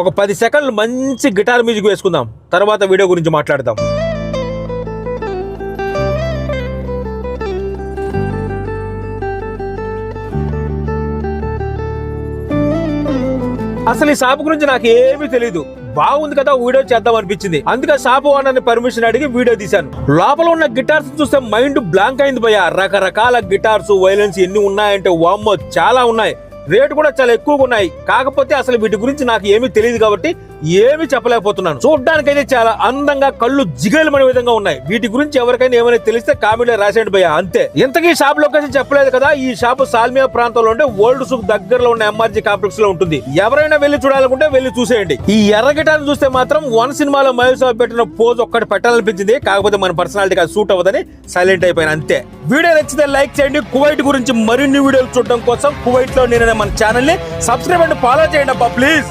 ఒక పది సెకండ్లు మంచి గిటార్ మ్యూజిక్ వేసుకుందాం. తర్వాత వీడియో గురించి మాట్లాడదాం. అసలు ఈ షాప్ గురించి నాకు ఏమీ తెలియదు బాగుంది కదా వీడియో చేద్దాం అనిపించింది. అందుకే షాప్ ఓనర్ని పర్మిషన్ అడిగి వీడియో తీశాను. లోపల ఉన్న గిటార్స్ చూస్తే మైండ్ బ్లాంక్ అయింది భయ రకరకాల గిటార్స్ వైలెన్స్ ఎన్ని ఉన్నాయంటే వామ్మో చాలా ఉన్నాయి. రేటు కూడా చాలా ఎక్కువగా ఉన్నాయి. కాకపోతే అసలు వీటి గురించి నాకు ఏమీ తెలియదు కాబట్టి ఏమీ చెప్పలేకపోతున్నాను. చూడ్డానికైతే చాలా అందంగా కళ్ళు జిగలమనే విధంగా ఉన్నాయి. వీటి గురించి ఎవరికైనా ఏమైనా తెలిస్తే కామెంట్లో రాసేయండి భయ అంతే. ఇంతకీ షాప్ లొకేషన్ చెప్పలేదు కదా? ఈ షాప్ సాల్మియా ప్రాంతంలో ఉండే ఓల్డ్ సూక్ దగ్గరలో ఉన్న ఎంఆర్జీ కాంప్లెక్స్లో ఉంటుంది. ఎవరైనా వెళ్ళి చూడాలనుకుంటే వెళ్ళి చూసేయండి. ఈ ఎర్ర గిటార్ చూస్తే మాత్రం వన్ సినిమాలో మహేష్ బాబు పెట్టిన పోజ్ ఒక్కటి పెట్టాలనిపించింది. కాకపోతే మన పర్సనాలిటీ అది సూట్ అవ్వదని సైలెంట్ అయిపోయిన అంతే. వీడియో నచ్చితే లైక్ చేయండి. కువైట్ గురించి మరిన్ని వీడియోలు చూడడం కోసం కువైట్లో నేను మన ఛానల్ని సబ్స్క్రైబ్ అండ్ ఫాలో చేయండి అబ్బా ప్లీజ్.